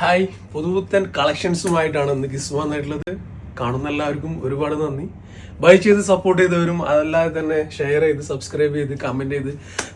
Hi പുതുപുത്തൻ കളക്ഷൻസുമായിട്ടാണ് ഇന്ന് kiss വന്നിട്ടുള്ളത്. കാണുന്ന എല്ലാവർക്കും ഒരുപാട് നന്ദി. ബൈ ചെയ്ത് സപ്പോർട്ട് ചെയ്തവരും അതല്ലാതെ തന്നെ ഷെയർ ചെയ്ത് സബ്സ്ക്രൈബ് ചെയ്ത് കമന്റ് ചെയ്ത്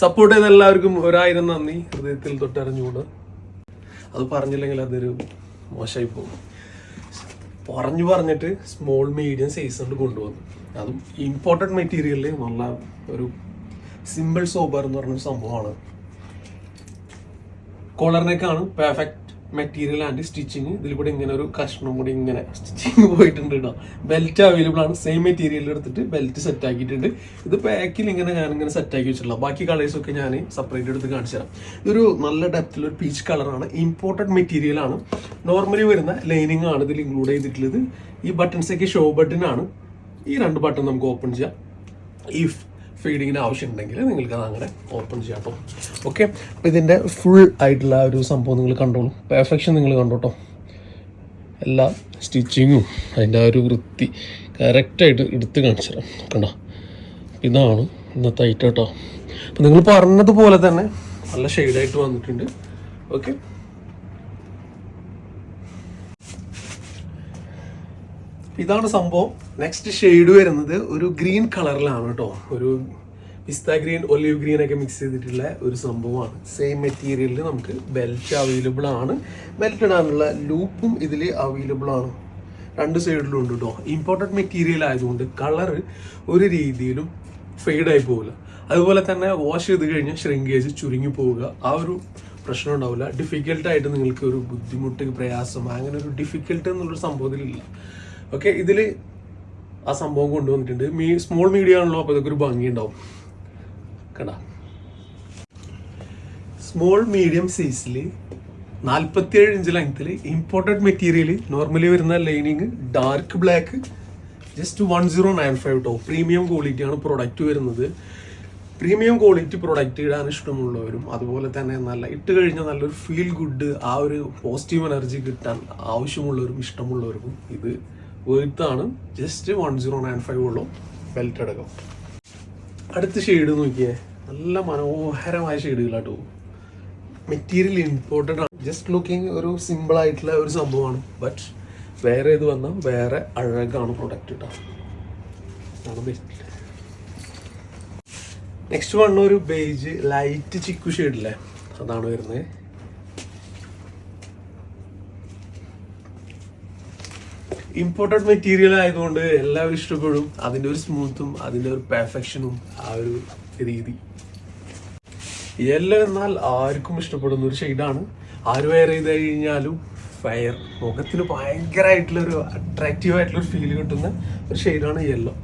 സപ്പോർട്ട് ചെയ്ത എല്ലാവർക്കും ഒരായിരം നന്ദി. ഹൃദയത്തിൽ തൊട്ടറിഞ്ഞുകൂട്. അത് പറഞ്ഞില്ലെങ്കിൽ അതൊരു മോശമായി പോകും. പറഞ്ഞു പറഞ്ഞിട്ട് സ്മോൾ മീഡിയം സൈസ് കൊണ്ട് കൊണ്ടുവന്നു. അതും ഇമ്പോർട്ടന്റ് മെറ്റീരിയലിൽ നല്ല ഒരു സിമ്പിൾ സോബർ എന്ന് പറഞ്ഞ സംഭവമാണ്. കോളറിനേക്കാണ് പെർഫെക്റ്റ് മെറ്റീരിയൽ ആൻഡ് സ്റ്റിച്ചിങ് ഇതിൽ കൂടെ ഇങ്ങനെ ഒരു കഷ്ണം കൂടി ഇങ്ങനെ സ്റ്റിച്ചിങ് പോയിട്ടുണ്ട് കേട്ടോ ബെൽറ്റ് അവൈലബിൾ ആണ്. സെയിം മെറ്റീരിയൽ എടുത്തിട്ട് ബെൽറ്റ് സെറ്റ് ആക്കിയിട്ടുണ്ട്. ഇത് പാക്കിൽ ഇങ്ങനെ ഞാൻ ഇങ്ങനെ സെറ്റ് ആക്കി വെച്ചിട്ടുള്ള ബാക്കി കളേഴ്സ് ഒക്കെ ഞാൻ സെപ്പറേറ്റ് എടുത്ത് കാണിച്ചു തരാം. ഇതൊരു നല്ല ഡെപ്തിൽ ഒരു പീച്ച് കളറാണ് ഇമ്പോർട്ടന്റ് മെറ്റീരിയൽ ആണ്. നോർമലി വരുന്ന ലൈനിങ് ആണ് ഇതിൽ ഇൻക്ലൂഡ് ചെയ്തിട്ടുള്ളത്. ഈ ബട്ടൺസൊക്കെ ഷോ ബട്ടൺ ആണ്. ഈ രണ്ട് ബട്ടൺ നമുക്ക് ഓപ്പൺ ചെയ്യാം. ഇഫ് ഫീഡിങ്ങിന് ആവശ്യമുണ്ടെങ്കിൽ നിങ്ങൾക്ക് അത് അങ്ങനെ ഓപ്പൺ ചെയ്യാം. കേട്ടോ ഓക്കെ അപ്പോൾ ഇതിന്റെ ഫുൾ ആയിട്ടുള്ള ഒരു സംഭവം നിങ്ങൾ കണ്ടോളൂ. പെർഫെക്ഷൻ നിങ്ങൾ കണ്ടോട്ടോ എല്ലാ സ്റ്റിച്ചിങ്ങും അതിന്റെ ആ ഒരു വൃത്തി കറക്റ്റായിട്ട് എടുത്ത് കാണിച്ചു തരാം. കണ്ടോ? ഇതാണ് ഇന്നത്തെ ഐറ്റം കേട്ടോ അപ്പം നിങ്ങൾ പറഞ്ഞതുപോലെ തന്നെ നല്ല ഷെയ്ഡായിട്ട് വന്നിട്ടുണ്ട്. ഓക്കെ ഇതാണ് സംഭവം. നെക്സ്റ്റ് ഷെയ്ഡ് വരുന്നത് ഒരു ഗ്രീൻ കളറിലാണ് കേട്ടോ ഒരു പിസ്ത ഗ്രീൻ ഒലിവ് ഗ്രീൻ ഒക്കെ മിക്സ് ചെയ്തിട്ടുള്ള ഒരു സംഭവമാണ്. സെയിം മെറ്റീരിയലിൽ നമുക്ക് ബെൽറ്റ് അവൈലബിൾ ആണ്. ബെൽറ്റ് ഇടാനുള്ള ലൂപ്പും ഇതിൽ അവൈലബിൾ ആണ്. രണ്ട് സൈഡിലും ഉണ്ട് കേട്ടോ ഇമ്പോർട്ടന്റ് മെറ്റീരിയൽ ആയതുകൊണ്ട് കളർ ഒരു രീതിയിലും ഫെയ്ഡായി പോകില്ല അതുപോലെ തന്നെ വാഷ് ചെയ്ത് കഴിഞ്ഞാൽ ഷ്രിങ്കേജ് ചുരുങ്ങി പോവുക. ആ ഒരു പ്രശ്നം ഉണ്ടാവില്ല. ഡിഫിക്കൽട്ടായിട്ട് നിങ്ങൾക്ക് ഒരു ബുദ്ധിമുട്ട് പ്രയാസം അങ്ങനെ ഒരു ഡിഫിക്കൽട്ട് എന്നുള്ളൊരു സംഭവത്തിലില്ല ഓക്കെ ഇതിൽ ആ സംഭവം കൊണ്ടുവന്നിട്ടുണ്ട്. മീ സ്മോൾ മീഡിയ ആണല്ലോ അപ്പോൾ ഇതൊക്കെ ഒരു ഭംഗി ഉണ്ടാവും കണ്ട സ്മോൾ മീഡിയം സൈസിൽ നാൽപ്പത്തിയേഴ് ഇഞ്ച് ലെങ്ത്തിൽ ഇമ്പോർട്ടന്റ് മെറ്റീരിയൽ നോർമലി വരുന്ന lining dark black just one zero nine five to premium ക്വാളിറ്റിയാണ് പ്രൊഡക്റ്റ് വരുന്നത്. പ്രീമിയം ക്വാളിറ്റി പ്രൊഡക്റ്റ് ഇടാൻ ഇഷ്ടമുള്ളവരും അതുപോലെ തന്നെ നല്ല ഇട്ട് കഴിഞ്ഞാൽ നല്ലൊരു ഫീൽ ഗുഡ് ആ ഒരു പോസിറ്റീവ് എനർജി കിട്ടാൻ ആവശ്യമുള്ളവരും ഇഷ്ടമുള്ളവർക്കും ഇത് വേർത്താണ് just one zero nine five ഉള്ളൂ. ബെൽറ്റ് അടക്കം അടുത്ത ഷെയ്ഡ് നോക്കിയേ. നല്ല മനോഹരമായ ഷെയ്ഡുകളാട്ടോ മെറ്റീരിയൽ ഇമ്പോർട്ടന്റ് ആണ്. ജസ്റ്റ് ലുക്കിംഗ് ഒരു സിമ്പിൾ ആയിട്ടുള്ള ഒരു സംഭവമാണ്. ബട്ട് വേറെ ഇത് വന്നാൽ വേറെ അഴകാണ് പ്രൊഡക്റ്റ് കേട്ടോ നെക്സ്റ്റ് വണ്ണ ഒരു ബേജ് ലൈറ്റ് ചിക്കു ഷെയ്ഡില്ലേ അതാണ് വരുന്നത്. ഇമ്പോർട്ടന്റ് മെറ്റീരിയൽ ആയതുകൊണ്ട് എല്ലാവരും ഇഷ്ടപ്പെടും. അതിന്റെ ഒരു സ്മൂത്തും അതിന്റെ ഒരു പെർഫെക്ഷനും ആ ഒരു രീതി. യെല്ലോ എന്നാൽ ആർക്കും ഇഷ്ടപ്പെടുന്ന ഒരു ഷെയ്ഡാണ് ആര് വെയർ ചെയ്ത് കഴിഞ്ഞാലും ഫയർ മുഖത്തിന് ഭയങ്കരമായിട്ടുള്ളൊരു അട്രാക്റ്റീവ് ആയിട്ടുള്ളൊരു ഫീൽ കിട്ടുന്ന ഒരു ഷെയ്ഡാണ് യെല്ലോ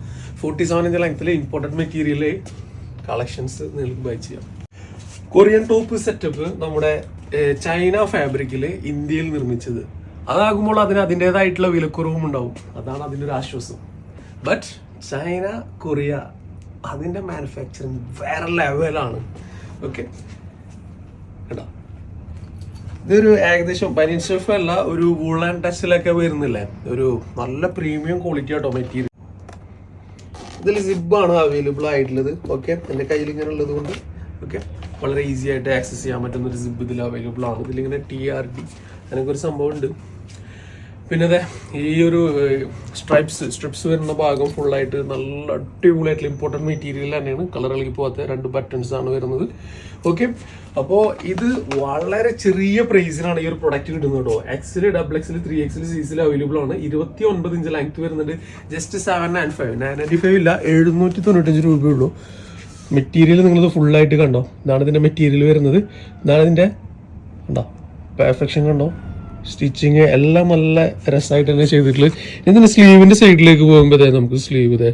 ഫോർട്ടി സെവൻ ഇഞ്ച് ലെങ്ത്തിൽ ഇമ്പോർട്ടന്റ് മെറ്റീരിയൽ കളക്ഷൻസ് നിങ്ങൾക്ക് ബൈ ചെയ്യാം. കൊറിയൻ ടോപ്പ് സെറ്റപ്പ് നമ്മുടെ ചൈന ഫാബ്രിക്കിൽ ഇന്ത്യയിൽ നിർമ്മിച്ചത്. അതാകുമ്പോൾ അതിന് അതിന്റെതായിട്ടുള്ള വിലക്കുറവും ഉണ്ടാവും. അതാണ് അതിന്റെ ഒരു ആശ്വാസം. ബട്ട് ചൈന കൊറിയ അതിന്റെ മാനുഫാക്ചറിങ് വേറെ ലെവലാണ് ഓക്കെ കേട്ടോ? ഇതൊരു ഏകദേശം ബനിയൻ ഷെഫ് അല്ല ഒരു വൂളൻ ടച്ചിലൊക്കെ വരുന്നില്ലേ? ഒരു നല്ല പ്രീമിയം ക്വാളിറ്റി ആട്ടോ മെറ്റീരിയൽ ഇതിൽ സിബാണ് അവൈലബിൾ ആയിട്ടുള്ളത്. ഓക്കെ എന്റെ കയ്യിൽ ഇങ്ങനെ ഉള്ളത് കൊണ്ട്. ഓക്കെ വളരെ ഈസി ആയിട്ട് ആക്സസ് ചെയ്യാൻ പറ്റുന്ന ഒരു സിബ് ഇതിൽ അവൈലബിൾ ആണ്. ഇതിലിങ്ങനെ ടി ആർ ഡി അങ്ങനൊക്കെ ഒരു സംഭവം ഉണ്ട് പിന്നെ അതെ ഈ ഒരു സ്ട്രൈപ്സ് സ്ട്രിപ്സ് വരുന്ന ഭാഗം ഫുള്ളായിട്ട് നല്ല അടിപൊളിയായിട്ടുള്ള ഇമ്പോർട്ടന്റ് മെറ്റീരിയൽ തന്നെയാണ്. കളർ ഇളകി പോകാത്ത രണ്ട് ബട്ടൺസ് ആണ് വരുന്നത്. ഓക്കെ അപ്പോൾ ഇത് വളരെ ചെറിയ പ്രൈസിനാണ് ഈ ഒരു പ്രൊഡക്റ്റ് കിട്ടുന്നത് കേട്ടോ. എക്സിൽ ഡബിൾ എക്സിൽ ത്രീ എക്സിൽ സീസിൽ അവൈലബിൾ ആണ്. ഇരുപത്തി ഒൻപത് ഇഞ്ച് ലെങ്ത് വരുന്നുണ്ട്. Just seven nine five nine ninety five ഇല്ല എഴുന്നൂറ്റി തൊണ്ണൂറ്റഞ്ച് രൂപയുള്ളൂ മെറ്റീരിയൽ നിങ്ങളിത് ഫുള്ളായിട്ട് കണ്ടോ? ഇതാണ് ഇതിന്റെ മെറ്റീരിയൽ വരുന്നത്. ഇതാണ് ഇതിന്റെ കണ്ടോ? പെർഫെക്ഷൻ കണ്ടോ സ്റ്റിച്ചിങ് എല്ലാം നല്ല രസമായിട്ട് തന്നെ ചെയ്തിട്ടുള്ളത് ഇതിന്റെ സ്ലീവിന്റെ സൈഡിലേക്ക് പോകുമ്പോൾ നമുക്ക് സ്ലീവ് ഇതേ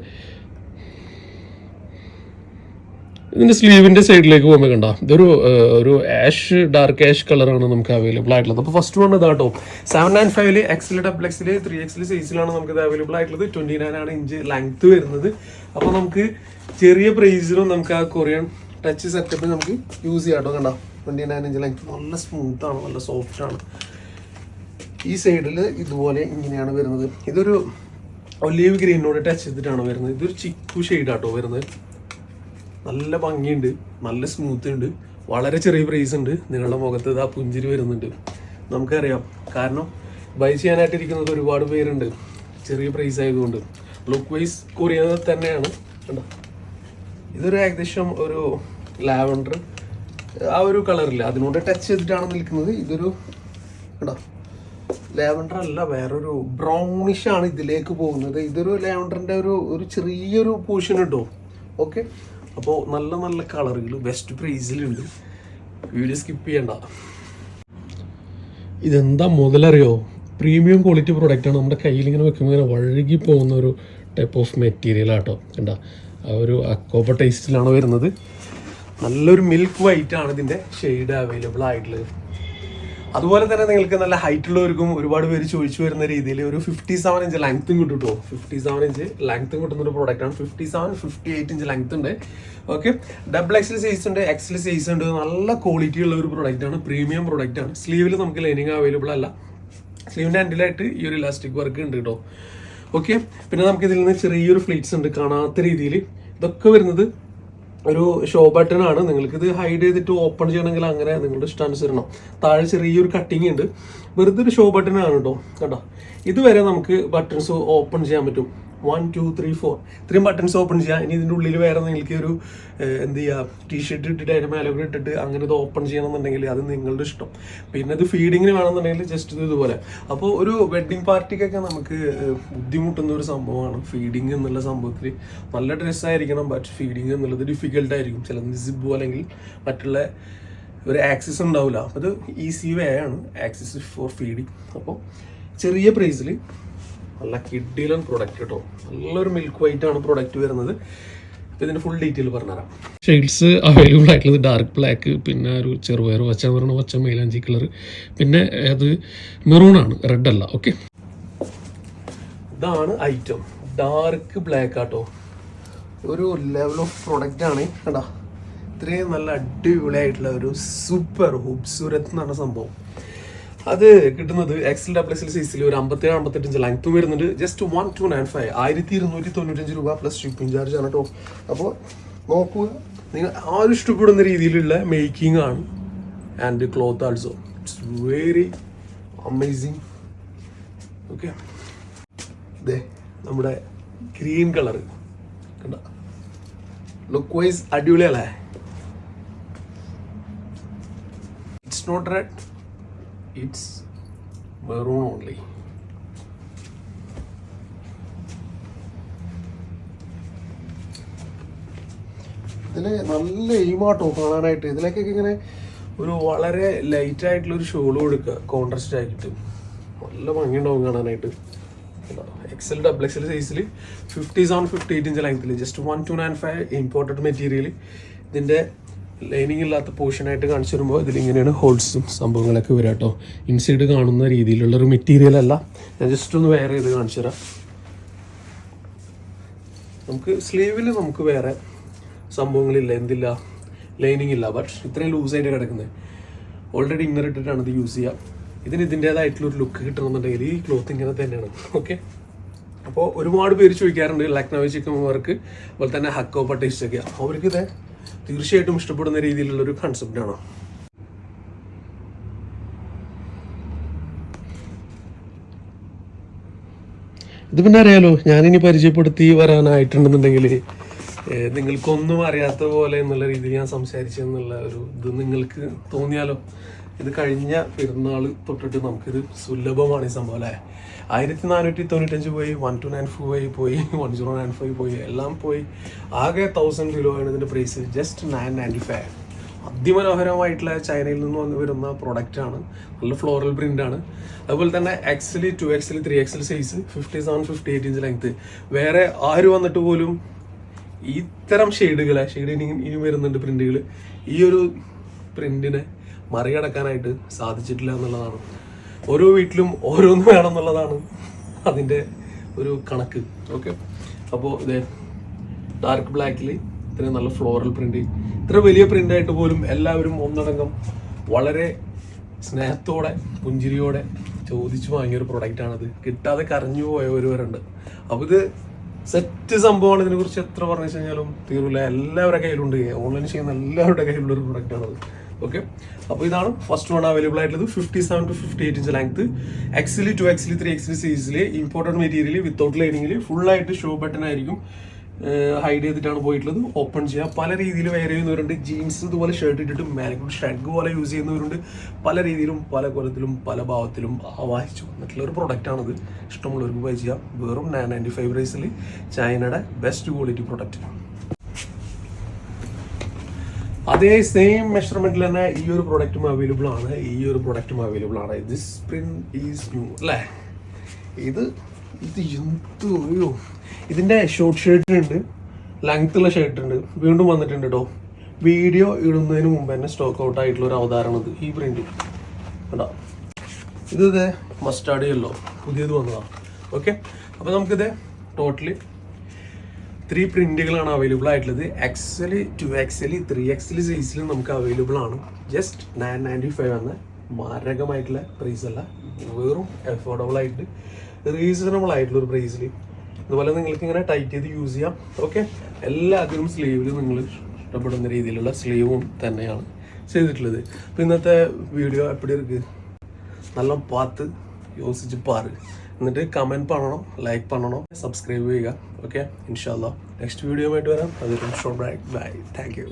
ഇതിന്റെ സ്ലീവിന്റെ സൈഡിലേക്ക് പോകുമ്പോൾ കണ്ടോ? ഇതൊരു ഒരു ആഷ് ഡാർക്ക് ആഷ് കളറാണ് നമുക്ക് അവൈലബിൾ ആയിട്ടുള്ളത്. അപ്പോൾ ഫസ്റ്റ് വൺ ഇതാട്ടോ സെവൻ നയൻ ഫൈവിൽ എക്സിൽ ഡബിൾ എക്സിൽ ത്രീ എക്സിൽ സൈസിലാണ് നമുക്ക് ഇത് അവൈലബിൾ ആയിട്ടുള്ളത്. ട്വന്റി നയൻ ആണ് ഇഞ്ച് ലെങ്ത് വരുന്നത്. അപ്പോൾ നമുക്ക് ചെറിയ പ്രൈസിലും നമുക്ക് ആ കൊറിയൻ ടച്ച് സെറ്റപ്പ് നമുക്ക് യൂസ് ചെയ്യാം കേട്ടോ കണ്ടോ? ട്വന്റി നയൻ ഇഞ്ച് ലെങ്ത് നല്ല സ്മൂത്താണ് നല്ല സോഫ്റ്റ് ആണ്. ഈ സൈഡിൽ ഇതുപോലെ ഇങ്ങനെയാണ് വരുന്നത്. ഇതൊരു ഒലീവ് ഗ്രീനോട് ടച്ച് ചെയ്തിട്ടാണ് വരുന്നത്. ഇതൊരു ചിക്കു ഷെയ്ഡാട്ടോ വരുന്നത്. നല്ല ഭംഗിയുണ്ട് നല്ല സ്മൂത്ത് ഉണ്ട്. വളരെ ചെറിയ പ്രൈസ് ഉണ്ട്. നിങ്ങളുടെ മുഖത്ത് ഇത് ആ പുഞ്ചിരി വരുന്നുണ്ട്. നമുക്കറിയാം. കാരണം ബൈ ചെയ്യാനായിട്ടിരിക്കുന്നത് ഒരുപാട് പേരുണ്ട്. ചെറിയ പ്രൈസ് ആയതുകൊണ്ട്. ലുക്ക് വൈസ് കൊറിയ തന്നെയാണ്. കണ്ടോ? ഇതൊരു ഏകദേശം ഒരു ലാവൻഡർ ആ ഒരു കളറില്ല അതിനോട് ടച്ച് ചെയ്തിട്ടാണ് നിൽക്കുന്നത്. ഇതൊരു കേട്ടോ ലാവൻഡർ അല്ല വേറൊരു ബ്രൗണിഷ് ആണ് ഇതിലേക്ക് പോകുന്നത്. ഇതൊരു ലാവൻഡറിന്റെ ഒരു ഒരു ചെറിയൊരു പോർഷൻ കിട്ടും ഓക്കെ അപ്പോൾ നല്ല നല്ല കളറുകൾ ബെസ്റ്റ് പ്രൈസിലുണ്ട് വീഡിയോ സ്കിപ്പ് ചെയ്യണ്ട. ഇതെന്താ മുതലറിയോ? പ്രീമിയം ക്വാളിറ്റി പ്രോഡക്റ്റ് ആണ്. നമ്മുടെ കയ്യിൽ ഇങ്ങനെ വെക്കുമ്പോൾ ഇങ്ങനെ വഴുകി പോകുന്ന ഒരു ടൈപ്പ് ഓഫ് മെറ്റീരിയൽ ആട്ടോ കണ്ട? ആ ഒരു അക്കോപ്പ ടേസ്റ്റിലാണ് വരുന്നത്. നല്ലൊരു മിൽക്ക് വൈറ്റ് ആണ് ഇതിന്റെ ഷെയ്ഡ് അവൈലബിൾ ആയിട്ടുള്ളത്. അതുപോലെ തന്നെ നിങ്ങൾക്ക് നല്ല ഹൈറ്റ് ഉള്ളവർക്കും ഒരുപാട് പേര് ചോദിച്ചു വരുന്ന രീതിയിൽ ഒരു ഫിഫ്റ്റി സെവൻ ഇഞ്ച് ലെങ്ത്തും കിട്ടും കേട്ടോ ഫിഫ്റ്റി സെവൻ ഇഞ്ച് ലെങ്ത്തും കിട്ടുന്ന ഒരു പ്രോഡക്റ്റ് ആണ്. Fifty seven fifty eight inch length ഉണ്ട് ഓക്കെ ഡബിൾ എക്സൽ സൈസ് ഉണ്ട് എക്സൽ സൈസ് ഉണ്ട്. നല്ല ക്വാളിറ്റി ഉള്ള ഒരു പ്രോഡക്റ്റ് ആണ്. പ്രീമിയം പ്രോഡക്റ്റ് ആണ്. സ്ലീവിൽ നമുക്ക് ലൈനിങ് അവൈലബിൾ അല്ല. സ്ലീവിന്റെ അൻഡിലായിട്ട് ഈ ഒരു ഇലാസ്റ്റിക് വർക്ക് ഉണ്ട് കേട്ടോ ഓക്കെ പിന്നെ നമുക്ക് ഇതിൽ നിന്ന് ചെറിയൊരു ഫ്ലീറ്റ്സ് ഉണ്ട് കാണാത്ത രീതിയിൽ. ഇതൊക്കെ വരുന്നത് ഒരു ഷോ ബട്ടൺ ആണ്. നിങ്ങൾക്ക് ഇത് ഹൈഡ് ചെയ്തിട്ട് ഓപ്പൺ ചെയ്യണമെങ്കിൽ അങ്ങനെ നിങ്ങളുടെ ഇഷ്ടാനുസരണം താഴെ ചെറിയൊരു കട്ടിങ് ഉണ്ട്. വെറുതെ ഒരു ഷോ ബട്ടൺ ആണ് കേട്ടോ കേട്ടോ ഇതുവരെ നമുക്ക് ബട്ടൺസ് ഓപ്പൺ ചെയ്യാൻ പറ്റും. വൺ ടു ത്രീ ഫോർ ഇത്രയും ബട്ടൺസ് ഓപ്പൺ ചെയ്യാം. ഇനി ഇതിന്റെ ഉള്ളിൽ വേറെ നിങ്ങൾക്ക് ഒരു എന്ത് ചെയ്യുക ടീഷർട്ട് ഇട്ടിട്ട് അതിന്റെ മേലെ കൂടെ ഇട്ടിട്ട് അങ്ങനെ ഇത് ഓപ്പൺ ചെയ്യണമെന്നുണ്ടെങ്കിൽ അത് നിങ്ങളുടെ ഇഷ്ടം. പിന്നെ ഇത് ഫീഡിങ്ങിന് വേണമെന്നുണ്ടെങ്കിൽ ജസ്റ്റ് ഇത് ഇതുപോലെ. അപ്പോൾ ഒരു വെഡ്ഡിങ് പാർട്ടിക്കൊക്കെ നമുക്ക് ബുദ്ധിമുട്ടുന്ന ഒരു സംഭവമാണ്. ഫീഡിങ് എന്നുള്ള സംഭവത്തിൽ നല്ല ഡ്രസ്സായിരിക്കണം ബട്ട് ഫീഡിങ് എന്നുള്ളത് ഡിഫിക്കൽട്ടായിരിക്കും ചിലത് സിബ് അല്ലെങ്കിൽ മറ്റുള്ള ഒരു ആക്സിസ് ഉണ്ടാവില്ല. അപ്പോൾ അത് ഈസി വേ ആണ്. ആക്സിസ് ഫോർ ഫീഡിങ് അപ്പോൾ ചെറിയ പ്രൈസിൽ നല്ല കിഡിലൻ പ്രൊഡക്റ്റ് കേട്ടോ. നല്ലൊരു മിൽക്ക് വൈറ്റ് ആണ് പ്രൊഡക്റ്റ് വരുന്നത്. ഇതിന്റെ ഫുൾ ഡീറ്റെയിൽ പറഞ്ഞുതരാം. ഷെയ്ഡ്സ് അവൈലബിൾ ആയിട്ടുള്ളത് ഡാർക്ക് ബ്ലാക്ക് പിന്നെ ഒരു ചെറുപയർ പച്ച പറഞ്ഞ പച്ച മൈലാഞ്ചി കളർ പിന്നെ അത് മെറൂൺ ആണ് റെഡ് അല്ല ഓക്കെ ഇതാണ് ഐറ്റം ഡാർക്ക് ബ്ലാക്ക് ആട്ടോ. ഒരു ലെവൽ ഓഫ് പ്രൊഡക്റ്റ് ആണ്. കണ്ടാ? ഇത്രയും നല്ല അടിപൊളിയായിട്ടുള്ള ഒരു സൂപ്പർ ഹൂബ്സൂരത്ത് എന്ന് പറഞ്ഞ സംഭവം. അത് കിട്ടുന്നത് എക്സൽ ഡബിൾ എക്സൽ സൈസിൽ ഒരു അമ്പത്തേഴ് അമ്പത്തെട്ട് ഇഞ്ച് ലെങ്ത്തും വരുന്നുണ്ട്. Just one two nine five ആയിരത്തി ഇരുന്നൂറ്റി തൊണ്ണൂറ്റഞ്ച് രൂപ പ്ലസ് ഷിപ്പിംഗ് ചാർജ് ആണ് കേട്ടോ. അപ്പോൾ നോക്കുക നിങ്ങൾ ആരും ഇഷ്ടപ്പെടുന്ന രീതിയിലുള്ള മേക്കിംഗ് ആണ് and cloth also it's very amazing okay ദേ നമ്മുടെ ഗ്രീൻ കളർ കണ്ട? ലുക്ക് വൈസ് അടിപൊളിയല്ലേ? It's not red it's maroon only ഇതിൽ നല്ല എയിമാട്ടോ കാണാനായിട്ട്. ഇതിലേക്കൊക്കെ ഇങ്ങനെ ഒരു വളരെ ലൈറ്റ് ആയിട്ടുള്ള ഒരു ഷോൾ കൊടുക്കുക. കോൺട്രസ്റ്റ് ആക്കിയിട്ട്. നല്ല ഭംഗിയുണ്ടാവും കാണാനായിട്ട്. എക്സൽ ഡബിൾ എക്സൽ സൈസിൽ fifty seven fifty eight inch ലെങ്ത്തിൽ just one two nine five imported material ഇതിന്റെ ലൈനിങ് ഇല്ലാത്ത പോർഷനായിട്ട് കാണിച്ചു വരുമ്പോൾ ഇതിലിങ്ങനെയാണ് ഹോൾസും സംഭവങ്ങളൊക്കെ വരിക കേട്ടോ ഇൻസൈഡ് കാണുന്ന രീതിയിലുള്ള ഒരു മെറ്റീരിയൽ അല്ല. ഞാൻ ജസ്റ്റ് ഒന്ന് വെയർ ചെയ്ത് കാണിച്ചു തരാം. നമുക്ക് സ്ലീവിൽ നമുക്ക് വേറെ സംഭവങ്ങളില്ല എന്തില്ല. ലൈനിങ് ഇല്ല ബട്ട് ഇത്രയും ലൂസായിട്ട് കിടക്കുന്നത് ഓൾറെഡി ഇന്നർ ഇട്ടിട്ടാണ് ഇത് യൂസ് ചെയ്യുക ഇതിന് ഇതിന്റേതായിട്ടുള്ള ഒരു ലുക്ക് കിട്ടണമെന്നുണ്ടെങ്കിൽ ഈ ക്ലോത്ത് ഇങ്ങനെ തന്നെയാണ്. ഓക്കെ അപ്പോൾ ഒരുപാട് പേര് ചോദിക്കാറുണ്ട് ലക്നോ ചിക്കൻ വർക്ക് അതുപോലെ തന്നെ ഹക്കോ പട്ടേസ്റ്റ് ഒക്കെ അവർക്ക് ഇത് തീർച്ചയായിട്ടും ഇഷ്ടപ്പെടുന്ന രീതിയിലുള്ള ഒരു കൺസെപ്റ്റാണ് ഇത് പിന്നെ അറിയാലോ ഞാനിനി പരിചയപ്പെടുത്തി വരാനായിട്ടുണ്ടെന്നുണ്ടെങ്കിൽ നിങ്ങൾക്കൊന്നും അറിയാത്ത പോലെ എന്നുള്ള രീതിയിൽ ഞാൻ സംസാരിച്ചെന്നുള്ള ഒരു ഇത് നിങ്ങൾക്ക് തോന്നിയാലോ? ഇത് കഴിഞ്ഞ പെരുന്നാൾ തൊട്ടിട്ട് നമുക്കിത് സുലഭമാണ് ഈ സംഭവം അല്ലേ? ആയിരത്തി നാനൂറ്റി തൊണ്ണൂറ്റഞ്ച് പോയി വൺ ടു നയൻ ഫൈവ് പോയി വൺ സീറോ നയൻ ഫൈവ് പോയി എല്ലാം പോയി. ആകെ തൗസൻഡ് കിലോ ആണ് ഇതിന്റെ price just nine ninety five അതിമനോഹരമായിട്ടുള്ള ചൈനയിൽ നിന്ന് വന്ന് വരുന്ന പ്രോഡക്റ്റ് ആണ്. നല്ല ഫ്ലോറൽ പ്രിന്റ് ആണ്. അതുപോലെ തന്നെ എക്സിൽ two XL three XL size fifty seven fifty eight inch length വേറെ ആര് വന്നിട്ട് പോലും ഇത്തരം ഷെയ്ഡുകളെ ഷെയ്ഡ് ഇനി ഇനി വരുന്നുണ്ട് പ്രിന്റുകൾ ഈ ഒരു പ്രിന്റിനെ മറികടക്കാനായിട്ട് സാധിച്ചിട്ടില്ല എന്നുള്ളതാണ്. ഓരോ വീട്ടിലും ഓരോന്ന് വേണം എന്നുള്ളതാണ് അതിന്റെ ഒരു കണക്ക്. ഓക്കെ. അപ്പോൾ ഇതേ ഡാർക്ക് ബ്ലാക്കിൽ ഇത്രയും നല്ല ഫ്ലോറൽ പ്രിന്റ്. ഇത്ര വലിയ പ്രിന്റ് ആയിട്ട് പോലും എല്ലാവരും ഒന്നടങ്കം വളരെ സ്നേഹത്തോടെ പുഞ്ചിരിയോടെ ചോദിച്ചു വാങ്ങിയ ഒരു പ്രൊഡക്റ്റാണത്. കിട്ടാതെ കരഞ്ഞു പോയവരുണ്ട് അപ്പോൾ ഇത് സെറ്റ് സംഭവമാണ് ഇതിനെ കുറിച്ച് എത്ര പറഞ്ഞു കഴിഞ്ഞാലും തീരുമില്ല എല്ലാവരുടെ കയ്യിലുണ്ട്. ഓൺലൈൻ ചെയ്യുന്ന എല്ലാവരുടെ കയ്യിലുള്ള ഒരു പ്രൊഡക്റ്റ് ആണ് ഓക്കെ അപ്പോൾ ഇതാണ് ഫസ്റ്റ് വൺ അവൈലബിൾ ആയിട്ടുള്ളത്. Fifty seven two fifty eight inch length XL two XL three XL സൈസിൽ ഇമ്പോർട്ടന്റ് മെറ്റീരിയൽ വിത്തൗട്ട് ലൈനിങ്ങിൽ ഫുൾ ആയിട്ട് ഷോ ബട്ടൺ ആയിരിക്കും. ഹൈഡ് ചെയ്തിട്ടാണ് പോയിട്ടുള്ളത്. ഓപ്പൺ ചെയ്യുക പല രീതിയിൽ വെയർ ചെയ്യുന്നവരുണ്ട്. ജീൻസ് ഇതുപോലെ ഷർട്ട് ഇട്ടിട്ട് മാനിക്കൂർ ഷ്രഗ് പോലെ യൂസ് ചെയ്യുന്നവരുണ്ട്. പല രീതിയിലും പല കൊലത്തിലും പല ഭാവത്തിലും ആവാഹിച്ചു വന്നിട്ടുള്ള ഒരു പ്രൊഡക്റ്റാണിത് ഇഷ്ടമുള്ളവർക്ക് ബൈ ചെയ്യാം. വെറും നയൻ നയന്റി ഫൈവ് പ്രൈസിൽ ചൈനയുടെ ബെസ്റ്റ് ക്വാളിറ്റി പ്രൊഡക്റ്റ് അതേ സെയിം മെഷർമെന്റിൽ തന്നെ ഈ ഒരു പ്രൊഡക്റ്റും അവൈലബിൾ ആണ്. ഈ ഒരു പ്രൊഡക്റ്റും അവൈലബിൾ ആണ്. ദിസ് പ്രിന്റ് ഈസ് ന്യൂ അല്ലേ? ഇത് ഇത് എന്ത് അയ്യോ. ഇതിന്റെ ഷോർട്ട് ഷർട്ട് ഉണ്ട്. ലെങ്ത് ഉള്ള ഷർട്ട് ഉണ്ട്. വീണ്ടും വന്നിട്ടുണ്ട് കേട്ടോ വീഡിയോ ഇടുന്നതിന് മുമ്പ് തന്നെ സ്റ്റോക്ക് ഔട്ട് ആയിട്ടുള്ള ഒരു അവതാരണം ഇത്. ഈ പ്രിന്റ് കേട്ടോ ഇത് ഇതേ മസ്റ്റാർഡ് യെല്ലോ പുതിയത് വന്നതാണ് ഓക്കെ അപ്പോൾ നമുക്കിത് ടോട്ടലി ത്രീ പ്രിന്റുകളാണ് അവൈലബിൾ ആയിട്ടുള്ളത്. XL two XL three XL സൈസിൽ നമുക്ക് അവൈലബിൾ ആണ്. ജസ്റ്റ് നയൻ നയന്റി ഫൈവ് എന്ന മാരകമായിട്ടുള്ള പ്രൈസല്ല വെറും അഫോർഡബിൾ ആയിട്ട്. റീസണബിൾ ആയിട്ടുള്ള ഒരു പ്രൈസിൽ അതുപോലെ നിങ്ങൾക്ക് ഇങ്ങനെ ടൈറ്റ് ചെയ്ത് യൂസ് ചെയ്യാം. ഓക്കെ എല്ലാത്തിനും സ്ലീവിൽ നിങ്ങൾ ഇഷ്ടപ്പെടുന്ന രീതിയിലുള്ള സ്ലീവും തന്നെയാണ് ചെയ്തിട്ടുള്ളത്. അപ്പം ഇന്നത്തെ വീഡിയോ എപ്പിടി ഇരിക്ക്? നല്ല പാത്ത് യോസിച്ച് പാറ്. എന്നിട്ട് കമന്റ് പണണം ലൈക്ക് പണണം സബ്സ്ക്രൈബ് ചെയ്യുക. ഓക്കെ ഇൻഷാല്ല നെക്സ്റ്റ് വീഡിയോ ആയിട്ട് വരാം. അതൊരു ഷോ ബ്രൈ ബൈ താങ്ക് യു